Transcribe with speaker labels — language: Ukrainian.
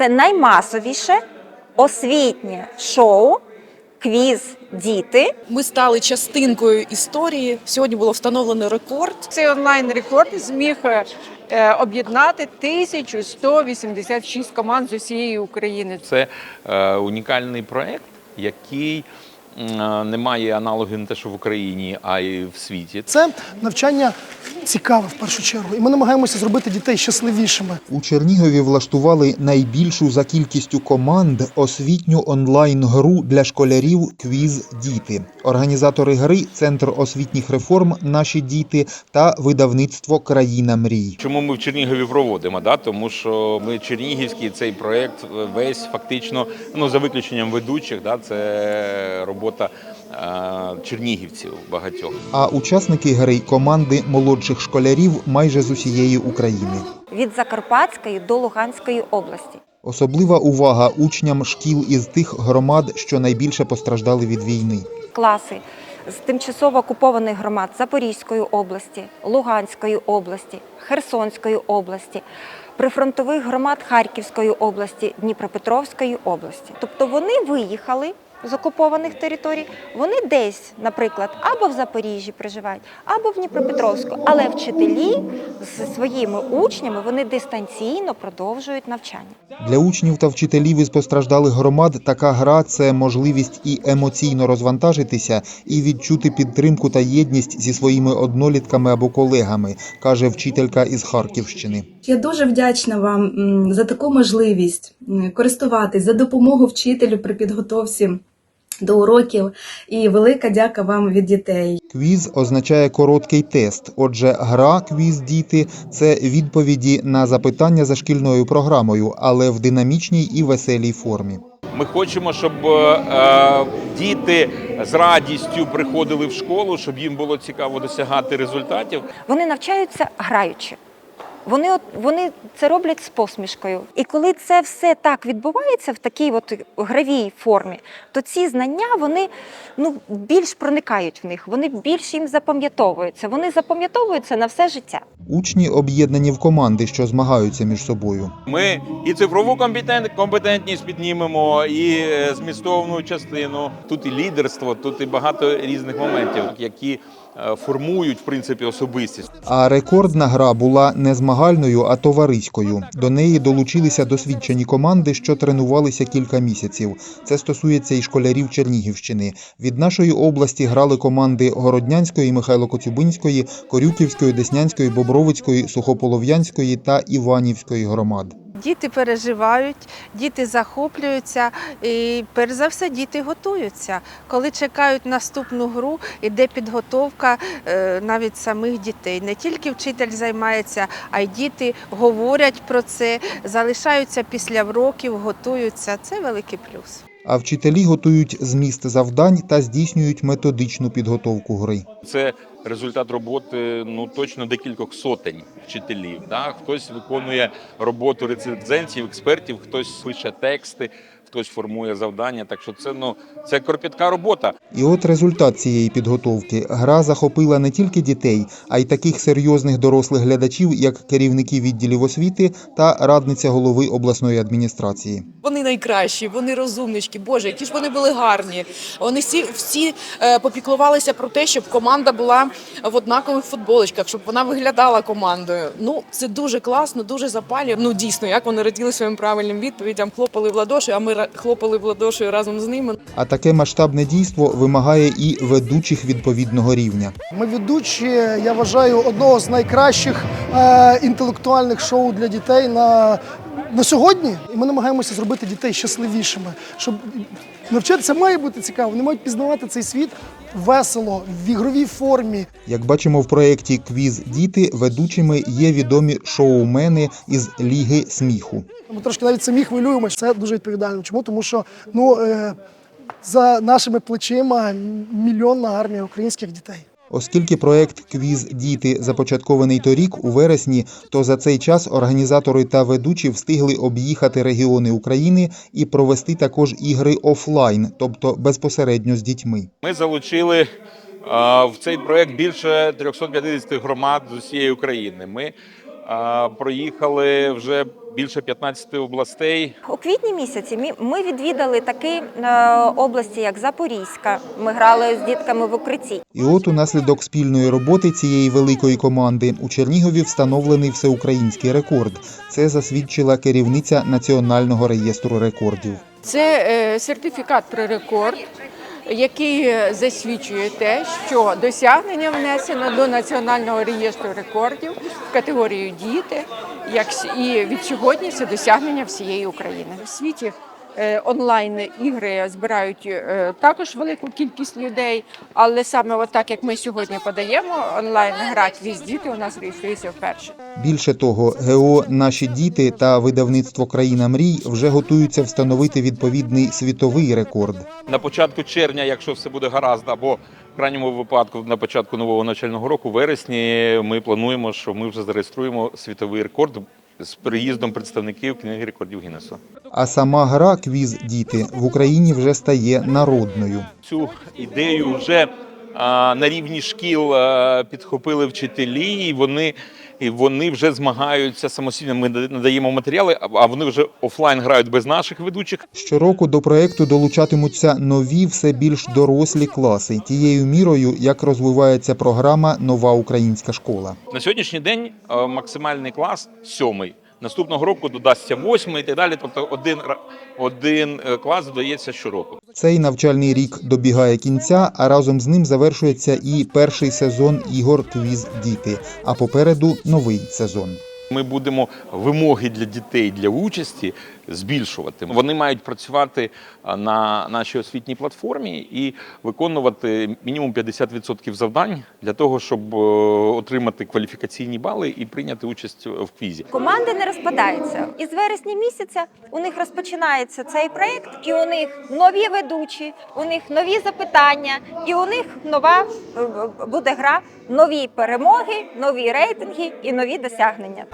Speaker 1: Це наймасовіше освітнє шоу Квіз Діти.
Speaker 2: Ми стали частинкою історії. Сьогодні було встановлено рекорд.
Speaker 3: Цей онлайн-рекорд зміг е, об'єднати 1186 команд з усієї України.
Speaker 4: Це е, унікальний проект, який е, не має аналогів не те, що в Україні, а й в світі.
Speaker 5: Це навчання цікаве в першу чергу, і ми намагаємося зробити дітей щасливішими.
Speaker 6: У Чернігові влаштували найбільшу за кількістю команд освітню онлайн-гру для школярів Квіз Діти. Організатори гри Центр освітніх реформ Наші діти та видавництво Країна мрій.
Speaker 4: Чому ми в Чернігові проводимо? Да? Тому що ми Чернігівський цей проект весь фактично, ну за виключенням ведучих, да, це робота чернігівців багатьох.
Speaker 6: А учасники гри команди молодших школярів майже з усієї України.
Speaker 1: від Закарпатської до Луганської області.
Speaker 6: Особлива увага учням шкіл із тих громад, що найбільше постраждали від війни.
Speaker 1: Класи з тимчасово окупованих громад Запорізької області, Луганської області, Херсонської області, прифронтових громад Харківської області, Дніпропетровської області. Тобто вони виїхали з окупованих територій, вони десь, наприклад, або в Запоріжжі проживають, або в Дніпропетровську, але вчителі з своїми учнями вони дистанційно продовжують навчання.
Speaker 6: Для учнів та вчителів із постраждалих громад така гра це можливість і емоційно розвантажитися, і відчути підтримку та єдність зі своїми однолітками або колегами, каже вчителька із Харківщини.
Speaker 7: Я дуже вдячна вам за таку можливість користуватись за допомогу вчителю при підготовці до уроків. І велика дяка вам від дітей.
Speaker 6: Квіз означає короткий тест. Отже, гра квіз діти це відповіді на запитання за шкільною програмою, але в динамічній і веселій формі.
Speaker 4: Ми хочемо, щоб е, діти з радістю приходили в школу, щоб їм було цікаво досягати результатів.
Speaker 1: Вони навчаються граючи. Вони, от, вони це роблять з посмішкою. І коли це все так відбувається в такій от гравій формі, то ці знання вони ну, більш проникають в них, вони більш їм запам'ятовуються. Вони запам'ятовуються на все життя.
Speaker 6: Учні об'єднані в команди, що змагаються між собою.
Speaker 4: Ми і цифрову компетент- компетентність піднімемо, і е, змістовну частину. Тут і лідерство, тут і багато різних моментів, які формують в принципі особистість.
Speaker 6: А рекордна гра була не змагальною, а товариською. До неї долучилися досвідчені команди, що тренувалися кілька місяців. Це стосується і школярів Чернігівщини. Від нашої області грали команди Городнянської, Михайло Коцюбинської, Корюківської, Деснянської, Бобровицької, Сухополов'янської та Іванівської громад.
Speaker 8: Діти переживають, діти захоплюються, і перш за все діти готуються. Коли чекають наступну гру, іде підготовка е, навіть самих дітей. Не тільки вчитель займається, а й діти говорять про це, залишаються після уроків, готуються. Це великий плюс.
Speaker 6: А вчителі готують зміст завдань та здійснюють методичну підготовку гри.
Speaker 4: Це результат роботи ну точно декількох сотень вчителів. Да? Хтось виконує роботу рецензентів, експертів, хтось пише тексти, хтось формує завдання. Так що це ну це кропітка робота.
Speaker 6: І от результат цієї підготовки. Гра захопила не тільки дітей, а й таких серйозних дорослих глядачів, як керівники відділів освіти та радниця голови обласної адміністрації.
Speaker 2: Вони найкращі, вони розумнички. Боже, які ж вони були гарні. Вони всі, всі е, попіклувалися про те, щоб команда була в однакових футболочках, щоб вона виглядала командою. Ну, це дуже класно, дуже запалює. Ну дійсно, як вони раділи своїм правильним відповідям, хлопали в ладоші, а ми хлопали в ладоші разом з ними.
Speaker 6: А таке масштабне дійство вимагає і ведучих відповідного рівня.
Speaker 5: Ми ведучі, я вважаю, одного з найкращих е, інтелектуальних шоу для дітей на, на сьогодні. І ми намагаємося зробити дітей щасливішими. Щоб навчатися має бути цікаво. Вони мають пізнавати цей світ весело, в ігровій формі.
Speaker 6: Як бачимо в проєкті Квіз діти ведучими є відомі шоумени із Ліги сміху.
Speaker 5: Ми трошки навіть самі хвилюємося. Це дуже відповідально. Чому? Тому що ну, е, за нашими плечима мільйонна армія українських дітей.
Speaker 6: Оскільки проект Квіз діти започаткований торік у вересні, то за цей час організатори та ведучі встигли об'їхати регіони України і провести також ігри офлайн, тобто безпосередньо з дітьми.
Speaker 4: Ми залучили в цей проект більше 350 громад з усієї України. Ми проїхали вже більше 15 областей.
Speaker 1: У квітні місяці мі- ми відвідали такі е, області, як Запорізька. Ми грали з дітками в укритті.
Speaker 6: І от унаслідок спільної роботи цієї великої команди у Чернігові встановлений всеукраїнський рекорд. Це засвідчила керівниця Національного реєстру рекордів.
Speaker 3: Це е, сертифікат про рекорд, який е, засвідчує те, що досягнення внесено до Національного реєстру рекордів в категорію діти, як і від сьогодні це досягнення всієї України. В світі онлайн ігри збирають е, також велику кількість людей, але саме от так, як ми сьогодні подаємо, онлайн грати віз діти у нас реєструється вперше.
Speaker 6: Більше того, ГО Наші діти та видавництво Країна мрій вже готуються встановити відповідний світовий рекорд.
Speaker 4: На початку червня, якщо все буде гаразд, або в крайньому випадку на початку нового навчального року, в вересні, ми плануємо, що ми вже зареєструємо світовий рекорд з приїздом представників книги рекордів Гіннесу.
Speaker 6: А сама гра квіз діти в Україні вже стає народною.
Speaker 4: Цю ідею вже на рівні шкіл підхопили вчителі, і вони, і вони вже змагаються самостійно. Ми надаємо матеріали, а- вони вже офлайн грають без наших ведучих.
Speaker 6: Щороку до проекту долучатимуться нові, все більш дорослі класи, тією мірою, як розвивається програма Нова українська школа.
Speaker 4: На сьогоднішній день е, максимальний клас сьомий. Наступного року додасться восьмий і так далі. Тобто один, один е, клас додається щороку.
Speaker 6: Цей навчальний рік добігає кінця, а разом з ним завершується і перший сезон ігор Квіз Діти. А попереду новий сезон.
Speaker 4: Ми будемо вимоги для дітей для участі збільшувати. Вони мають працювати на нашій освітній платформі і виконувати мінімум 50% завдань для того, щоб е, отримати кваліфікаційні бали і прийняти участь в квізі.
Speaker 1: Команди не розпадаються. І з вересня місяця у них розпочинається цей проект, і у них нові ведучі, у них нові запитання, і у них нова е, е, буде гра, нові перемоги, нові рейтинги і нові досягнення.